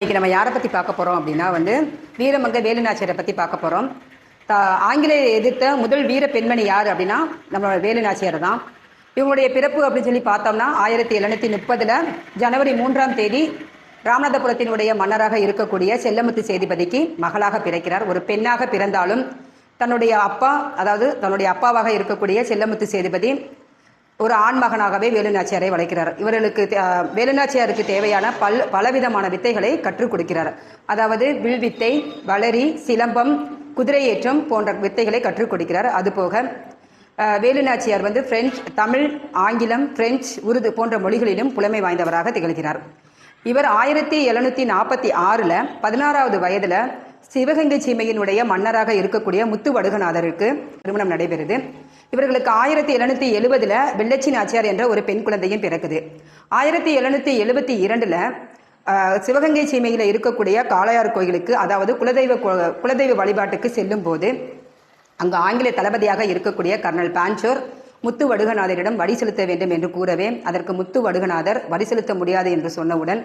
இன்னைக்கு நம்ம யாரை பற்றி பார்க்க போகிறோம் அப்படின்னா வந்து வீரமங்க வேலுநாச்சியரை பற்றி பார்க்க போகிறோம் த ஆங்கிலேய எதிர்த்த முதல் வீர பெண்மணி யார் அப்படின்னா நம்மளோட வேலுநாச்சியார் தான். இவங்களுடைய பிறப்பு அப்படின்னு சொல்லி பார்த்தோம்னா ஆயிரத்தி எழுநூற்றி முப்பதில் ஜனவரி மூன்றாம் தேதி ராமநாதபுரத்தினுடைய மன்னராக இருக்கக்கூடிய செல்லமுத்து சேதிபதிக்கு மகளாக பிறக்கிறார். ஒரு பெண்ணாக பிறந்தாலும் தன்னுடைய அப்பா அதாவது தன்னுடைய அப்பாவாக இருக்கக்கூடிய செல்லமுத்து சேதுபதி ஒரு ஆண்மகனாகவே வேலுநாச்சியாரை வளர்க்கிறார் இவர்களுக்கு வேலுநாச்சியாருக்கு தேவையான பல் பலவிதமான வித்தைகளை கற்றுக் கொடுக்கிறார். அதாவது வில் வித்தை வளரி சிலம்பம் குதிரையேற்றம் போன்ற வித்தைகளை கற்றுக் கொடுக்கிறார். அதுபோக வேலுநாச்சியார் வந்து பிரெஞ்சு தமிழ் ஆங்கிலம் பிரெஞ்சு உருது போன்ற மொழிகளிலும் புலமை வாய்ந்தவராக திகழ்கிறார். இவர் ஆயிரத்தி எழுநூத்தி நாற்பத்தி ஆறில் பதினாறாவது வயதில் சிவகங்கை சீமையினுடைய மன்னராக இருக்கக்கூடிய முத்து வடுகநாதருக்கு திருமணம் நடைபெறுது. இவர்களுக்கு ஆயிரத்தி எழுநூத்தி எழுபதுல வெள்ளச்சி நாச்சியார் என்ற ஒரு பெண் குழந்தையும் பிறக்குது. ஆயிரத்தி எழுநூத்தி எழுபத்தி இரண்டுல சிவகங்கை சீமையில் இருக்கக்கூடிய காளையார் கோயிலுக்கு அதாவது குலதெய்வ கோ- குலதெய்வ வழிபாட்டுக்கு செல்லும் போது அங்கு ஆங்கில தளபதியாக இருக்கக்கூடிய கர்னல் பான்சோர் முத்து வடுகநாதரிடம் வரி செலுத்த வேண்டும் என்று கூறவே அதற்கு முத்து வடுகநாதர் வரி செலுத்த முடியாது என்று சொன்னவுடன்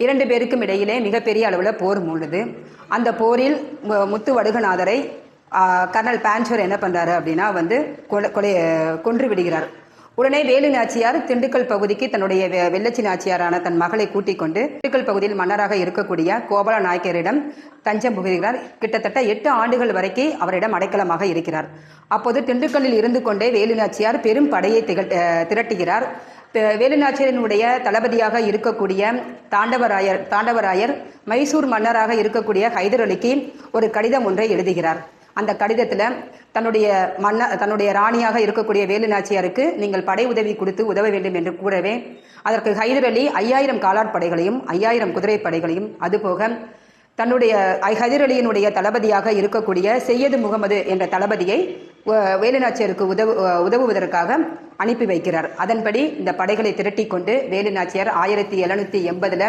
இரண்டு பேருக்கும் இடையிலே மிகப்பெரிய அளவில் போர் மூழுது அந்த போரில் மு- முத்து வடுகநாதரை கர்னல் பான்சோர் என்ன பண்ணுறாரு அப்படின்னா வந்து கொலை கொலை கொன்று விடுகிறார். உடனே வேலு நாச்சியார் திண்டுக்கல் பகுதிக்கு தன்னுடைய வெ- வெள்ளச்சி நாச்சியாரான தன் மகளை கூட்டிக் கொண்டு திண்டுக்கல் பகுதியில் மன்னராக இருக்கக்கூடிய கோபால நாயக்கரிடம் தஞ்சம் புகுகிறார். கிட்டத்தட்ட எட்டு ஆண்டுகள் வரைக்கும் அவரிடம் அடைக்கலமாக இருக்கிறார். அப்போது திண்டுக்கல்லில் இருந்து கொண்டே வேலு நாச்சியார் பெரும் படையை திகழ் திரட்டுகிறார். பெ- தளபதியாக இருக்கக்கூடிய தாண்டவராயர் தாண்டவராயர் மைசூர் மன்னராக இருக்கக்கூடிய ஹைதர் அலிக்கு ஒரு கடிதம் ஒன்றை எழுதுகிறார். அந்த கடிதத்தில் தன்னுடைய மன்ன தன்னுடைய ராணியாக இருக்கக்கூடிய வேலுநாச்சியாருக்கு நீங்கள் படை உதவி கொடுத்து உதவ வேண்டும் என்று கூறவே அதற்கு ஹைதர் அலி ஐயாயிரம் காலாட் படைகளையும் ஐயாயிரம் குதிரை படைகளையும் அதுபோக தன்னுடைய ஐ- ஹைதர் அலியினுடைய தளபதியாக இருக்கக்கூடிய செய்யது முகமது என்ற தளபதியை வேலுநாச்சியருக்கு வேலுநாச்சியாருக்கு உதவு உதவுவதற்காக அனுப்பி வைக்கிறார். அதன்படி இந்த படைகளை திரட்டி கொண்டு வேலுநாச்சியார் ஆயிரத்தி எழுநூத்தி எண்பதுல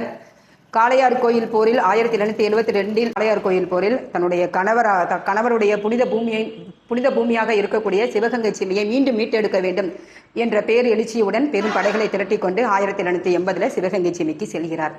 காளையார் கோயில் போரில் ஆயிரத்தி எழுநூத்தி எழுபத்தி ரெண்டில் காளையார் கோயில் போரில் தன்னுடைய கணவரா த- கணவருடைய புனித பூமியை புனித பூமியாக இருக்கக்கூடிய சிவகங்கை சீமையை மீண்டும் மீட்டெடுக்க வேண்டும் என்ற பேர் எழுச்சியுடன் பெரும் படைகளை திரட்டி கொண்டு ஆயிரத்தி எழுநூத்தி எண்பதுல சிவகங்கை சீமைக்கு செல்கிறார்.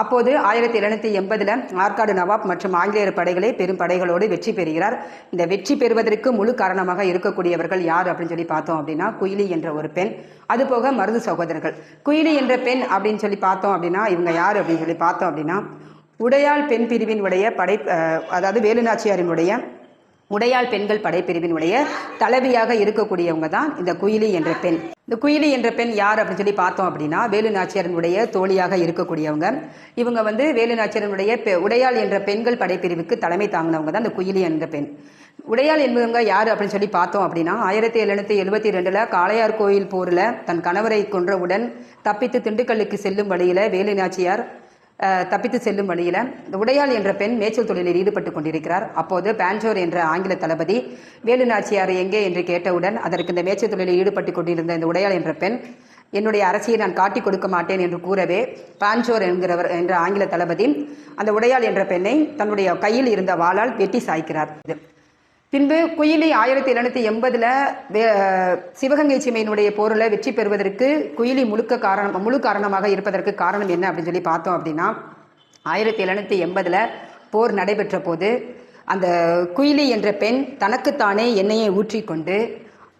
அப்போது ஆயிரத்தி எழுநூத்தி எண்பதுல ஆற்காடு நவாப் மற்றும் ஆங்கிலேயர் படைகளை பெரும் படைகளோடு வெற்றி பெறுகிறார். இந்த வெற்றி பெறுவதற்கு முழு காரணமாக இருக்கக்கூடியவர்கள் யார் அப்படின்னு சொல்லி பார்த்தோம் அப்படின்னா குயிலி என்ற ஒரு பெண். அதுபோக மருது சகோதரர்கள். குயிலி என்ற பெண் அப்படின்னு சொல்லி பார்த்தோம் அப்படின்னா இவங்க யார் அப்படின்னு சொல்லி பார்த்தோம் அப்படின்னா உடையாள் பெண் பிரிவினுடைய படை அதாவது வேலுநாச்சியாரினுடைய உடையாள் பெண்கள் படைப்பிரிவினுடைய தலைவியாக இருக்கக்கூடியவங்க தான் இந்த குயிலி என்ற பெண். இந்த குயிலி என்ற பெண் யார் அப்படின்னு சொல்லி பார்த்தோம் அப்படின்னா வேலு நாச்சியாரனுடைய தோழியாக இருக்கக்கூடியவங்க. இவங்க வந்து வேலு நாச்சியாரனுடைய பெ- உடையாள் என்ற பெண்கள் படைப்பிரிவுக்கு தலைமை தாங்கினவங்க தான் இந்த குயிலி என்ற பெண். உடையாள் என்பவங்க யார் அப்படின்னு சொல்லி பார்த்தோம் அப்படின்னா ஆயிரத்தி எழுநூத்தி எழுபத்தி ரெண்டுல காளையார் கோயில் போரில் தன் கணவரை கொன்றவுடன் தப்பித்து திண்டுக்கல்லுக்கு செல்லும் வழியில் வேலு நாச்சியார் தப்பித்து செல்லும் வழியில் இந்த உடையாள் என்ற பெண் மேய்ச்சல் தொழிலில் ஈடுபட்டு கொண்டிருக்கிறார். அப்போது பான்சோர் என்ற ஆங்கில தளபதி வேலு நாச்சியார் எங்கே? என்று கேட்டவுடன் அதற்கு இந்த மேய்ச்சல் தொழிலில் ஈடுபட்டு கொண்டிருந்த இந்த உடையாள் என்ற பெண் என்னுடைய அரசியை நான் காட்டிக் கொடுக்க மாட்டேன் என்று கூறவே பாஞ்சோர் என்கிறவர் என்ற ஆங்கில தளபதி அந்த உடையாள் என்ற பெண்ணை தன்னுடைய கையில் இருந்த வாளால் வெட்டி சாய்க்கிறார். பின்பு குயிலி ஆயிரத்தி எழுநூத்தி எண்பதுல சிவகங்கை சீமையினுடைய போரில் வெற்றி பெறுவதற்கு குயிலி முழுக்க காரணம் முழு காரணமாக இருப்பதற்கு காரணம் என்ன அப்படின்னு சொல்லி பார்த்தோம் அப்படின்னா ஆயிரத்தி எழுநூத்தி எண்பதுல போர் நடைபெற்ற போது அந்த குயிலி என்ற பெண் தனக்குத்தானே எண்ணெயை ஊற்றிக்கொண்டு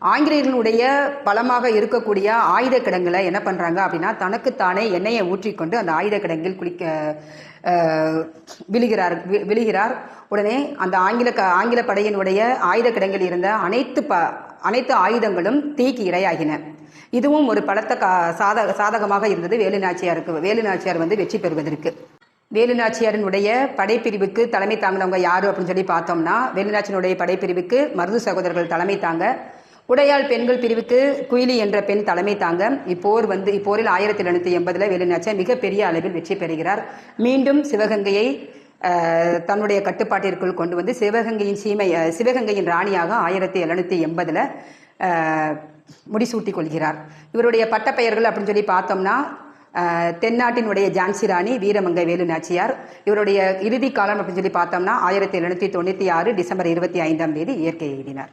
ஆங்கிலேயர்களுடைய பலமாக இருக்கக்கூடிய ஆயுத கிடங்குல என்ன பண்ணுறாங்க அப்படின்னா தனக்குத்தானே எண்ணெயை ஊற்றிக்கொண்டு அந்த ஆயுத கிடங்கில் குளிக்க விழுகிறார் வி- விழுகிறார். உடனே அந்த ஆங்கில க ஆங்கில படையினுடைய ஆயுத கிடங்கில் இருந்த அனைத்து ப அனைத்து ஆயுதங்களும் தீக்கு இரையாகின. இதுவும் ஒரு பலத்த கா சாதக சாதகமாக இருந்தது. வேலுநாச்சியாருக்கு வேலுநாச்சியார் வந்து வெற்றி பெறுவதற்கு. வேலுநாச்சியாரினுடைய படைப்பிரிவுக்கு தலைமை தாங்கினவங்க யாரு அப்படின்னு சொல்லி பார்த்தோம்னா வேலுநாச்சியனுடைய படைப்பிரிவுக்கு மருது சகோதரர்கள் தலைமை தாங்க உடையாள் பெண்கள் பிரிவுக்கு குயிலி என்ற பெண் தலைமை தாங்க. இப்போர் வந்து இப்போரில் ஆயிரத்தி எழுநூற்றி எண்பதில் வெளிநாச்ச மிகப்பெரிய அளவில் வெற்றி பெறுகிறார். மீண்டும் சிவகங்கையை தன்னுடைய கட்டுப்பாட்டிற்குள் கொண்டு வந்து சிவகங்கையின் சீமை சிவகங்கையின் ராணியாக ஆயிரத்தி எழுநூத்தி எண்பதில் முடிசூட்டி கொள்கிறார். இவருடைய பட்டப்பெயர்கள் அப்படின்னு சொல்லி பார்த்தோம்னா தென்னாட்டினுடைய ஜான்சி ராணி வீரமங்கை வேலு நாச்சியார் இவருடைய இறுதி காலம் அப்படின்னு சொல்லி பார்த்தோம்னா ஆயிரத்தி எழுநூத்தி தொண்ணூற்றி ஆறு டிசம்பர் இருபத்தி ஐந்தாம் தேதி இயற்கை எழுதினார்.